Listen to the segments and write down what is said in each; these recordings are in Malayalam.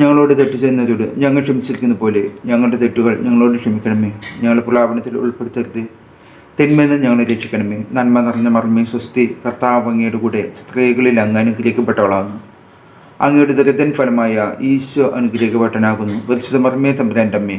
ഞങ്ങളോട് തെറ്റ് ചെയ്യുന്നവരോട് ഞങ്ങൾ ക്ഷമിച്ചിരിക്കുന്ന പോലെ ഞങ്ങളുടെ തെറ്റുകൾ ഞങ്ങളോട് ക്ഷമിക്കണമേ. ഞങ്ങളെ പ്രലാപനത്തിൽ ഉൾപ്പെടുത്തരുത്. തിന്മയെന്ന് ഞങ്ങളെ രക്ഷിക്കണമേ. നന്മ നിറഞ്ഞ മർമ്മേ സ്വസ്തി കർത്താവ് അങ്ങയുടെ കൂടെ സ്ത്രീകളിൽ അങ്ങ് അനുഗ്രഹിക്കപ്പെട്ടവളാകുന്നു അങ്ങയുടെ ദരിദ്രൻ ഫലമായ ഈശോ അനുഗ്രഹിക്കപ്പെട്ടനാകുന്നു പരിശുദ്ധ മർമ്മേ തമ്പുരാന്റെ അമ്മേ.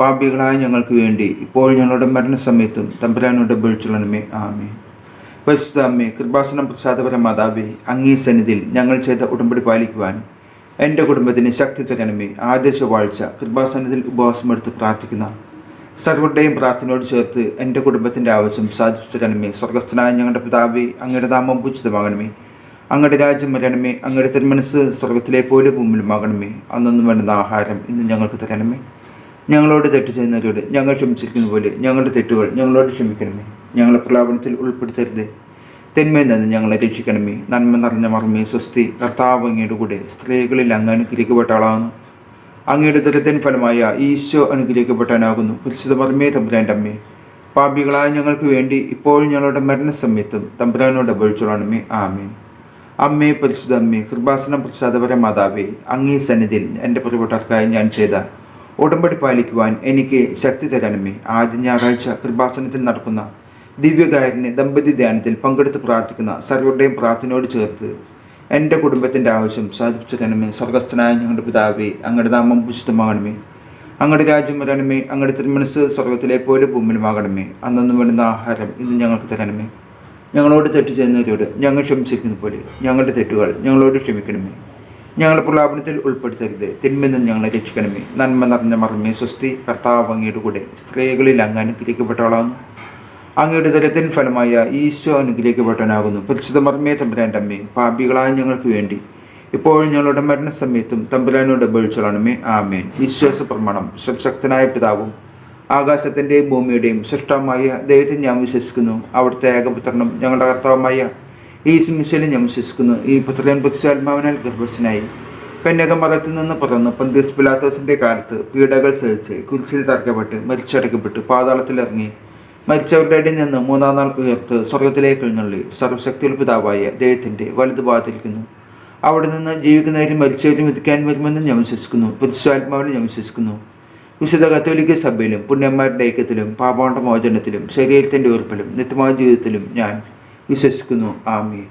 പാപികളായ ഞങ്ങൾക്ക് വേണ്ടി ഇപ്പോൾ ഞങ്ങളുടെ മരണസമയത്തും തമ്പുരാനോട് ബഴിച്ചുള്ളണമേ ആമേ പരിശുദ്ധ അമ്മേ കൃപാസനം പ്രസാദപര മാതാവേ അങ്ങേ സന്നിധിയിൽ ഞങ്ങൾ ചെയ്ത ഉടമ്പടി പാലിക്കുവാൻ എന്റെ കുടുംബത്തിന് ശക്തി തരണമേ. ആദേശ വാഴ്ച കൃപാസനത്തിൽ ഉപവാസമെടുത്ത് പ്രാർത്ഥിക്കുന്ന സർവരുടെയും പ്രാർത്ഥനയോട് ചേർത്ത് എന്റെ കുടുംബത്തിന്റെ ആവശ്യം സാധിച്ചു തരണമേ. സ്വർഗസ്ഥനായ ഞങ്ങളുടെ പിതാവേ അങ്ങയുടെ നാമം പൂജിതമാകണമേ. അങ്ങയുടെ രാജ്യം വരണമേ. അങ്ങയുടെ തിരുമനസ് സ്വർഗത്തിലെ പോലെ മുമ്പിലുമാകണമേ അന്നൊന്നും വേണ്ടുന്ന ആഹാരം ഇന്ന് ഞങ്ങൾക്ക് തരണമേ. ഞങ്ങളോട് തെറ്റ് ചെയ്യുന്നവരോട് ഞങ്ങൾ ക്ഷമിച്ചിരിക്കുന്ന പോലെ ഞങ്ങളുടെ തെറ്റുകൾ ഞങ്ങളോട് ക്ഷമിക്കണമേ. ഞങ്ങളെ പ്രലാപനത്തിൽ ഉൾപ്പെടുത്തരുത്. തിന്മയിൽ നിന്ന് ഞങ്ങളെ രക്ഷിക്കണമേ. നന്മ നിറഞ്ഞ മർമ്മേ സ്വസ്തി. കർത്താവ് അങ്ങയുടെ കൂടെ സ്ത്രീകളിൽ അങ്ങ് അനുഗ്രഹിക്കപ്പെട്ട ആളാകുന്നു. അങ്ങയുടെ ദുരിതൻ ഫലമായ ഈശോ അനുഗ്രഹിക്കപ്പെട്ടവനാകുന്നു. പരിശുദ്ധ മർമ്മേ തമ്പുരാന്റെ അമ്മേ. പാപികളായ ഞങ്ങൾക്ക് വേണ്ടി ഇപ്പോൾ ഞങ്ങളുടെ മരണസമയത്തും തമ്പുരാനോട് അപേക്ഷിച്ചോളണമേ. ആമേ അമ്മേ പരിശുദ്ധ അമ്മേ കൃപാസനം പ്രസാദപര മാതാവേ അങ്ങേ സന്നിധിയിൽ എന്റെ പ്രിയപ്പെട്ടവർക്കായി ഞാൻ ചെയ്ത ഉടമ്പടി പാലിക്കുവാൻ എനിക്ക് ശക്തി തരണമേ. ആദ്യ ഞായറാഴ്ച കൃപാസനത്തിൽ നടക്കുന്ന ദിവ്യകാരന് ദമ്പതി ധ്യാനത്തിൽ പങ്കെടുത്ത് പ്രാർത്ഥിക്കുന്ന സർവരുടെയും പ്രാർത്ഥനയോട് ചേർത്ത് എന്റെ കുടുംബത്തിന്റെ ആവശ്യം സാധിപ്പിച്ച തരണമേ സ്വർഗസ്ഥനായ ഞങ്ങളുടെ പിതാവേ അങ്ങയുടെ നാമം പുഷിതമാകണമേ അങ്ങയുടെ രാജ്യം വരണമേ അങ്ങയുടെ തിരുമനസ് സ്വർഗത്തിലെ പോലെ ഭൂമിയിലുമാകണമേ. അന്നു വേണ്ടുന്ന ആഹാരം ഇന്ന് ഞങ്ങൾക്ക് തരണമേ. ഞങ്ങളോട് തെറ്റ് ചെയ്യുന്നവരോട് ഞങ്ങൾ ക്ഷമിച്ചിരിക്കുന്ന പോലെ ഞങ്ങളുടെ തെറ്റുകൾ ഞങ്ങളോട് ക്ഷമിക്കണമേ. ഞങ്ങളെ പ്രലാപനത്തിൽ ഉൾപ്പെടുത്തരുത് തിന്മെന്ന് ഞങ്ങളെ രക്ഷിക്കണമേ. നന്മ നിറഞ്ഞ മറമേ സ്വസ്തി കർത്താവ് അങ്ങയുടെ കൂടെ സ്ത്രീകളിൽ അങ്ങ് അനുഗ്രഹിക്കപ്പെട്ടവളാകുന്നു. അങ്ങയുടെ ദരത്തിൻ ഫലമായ ഈശോ അനുഗ്രഹിക്കപ്പെട്ടവനാകുന്നു. പരിശുദ്ധ മർമ്മേ തമ്പുരാന്റെ അമ്മേ പാപികളായ ഞങ്ങൾക്ക് വേണ്ടി. ഇപ്പോൾ ഞങ്ങളുടെ മരണസമയത്തും തമ്പുരാനോട് അപേക്ഷിച്ചോളണമേ ആമേൻ. വിശ്വാസ പ്രമാണം സർശക്തനായ പിതാവും ആകാശത്തിന്റെയും ഭൂമിയുടെയും സൃഷ്ടമായ ദൈവത്തെ ഞാൻ വിശ്വസിക്കുന്നു. അവിടുത്തെ ഏകപുത്രനും ഞങ്ങളുടെ കർത്താവുമായ ഈ സിമിശലിൽ ഞാൻ വിശ്വസിക്കുന്നു. ഈ പുത്രൻ പുത്സാത്മാവിനാൽ ഗർഭസ്ഥനായി. കന്യാകുമാരത്തിൽ നിന്ന് പുറന്ന് പന്തീസ് പിലാത്തോസിന്റെ കാലത്ത് പീഡകൾ സഹിച്ച് കുരിശിൽ തറക്കപ്പെട്ട് മരിച്ചടക്കപ്പെട്ട്. പാതാളത്തിലിറങ്ങി മരിച്ചവരുടെ നിന്ന് മൂന്നാം നാൾ ഉയർത്ത് സ്വർഗത്തിലേക്ക് എഴുന്നള്ളി. സർവശക്തിയുള്ള പിതാവായ ദൈവത്തിന്റെ വലുത് ഭാഗത്തിരിക്കുന്നു. അവിടെ നിന്ന് ജീവിക്കുന്നവരും മരിച്ചവരും വിധിക്കാൻ വരുമെന്ന് ഞാൻ വിശ്വസിക്കുന്നു. പുരുഷാത്മാവിനെ ഞാൻ വിശ്വസിക്കുന്നു. വിശുദ്ധ കത്തോലിക്ക സഭയിലും പുണ്യന്മാരുടെ ഐക്യത്തിലും പാപാണ്ട മോചനത്തിലും ശരീരത്തിന്റെ ഉറപ്പിലും നിത്യമായ ജീവിതത്തിലും ഞാൻ വിശ്വസിക്കുന്നു. ആമീൻ.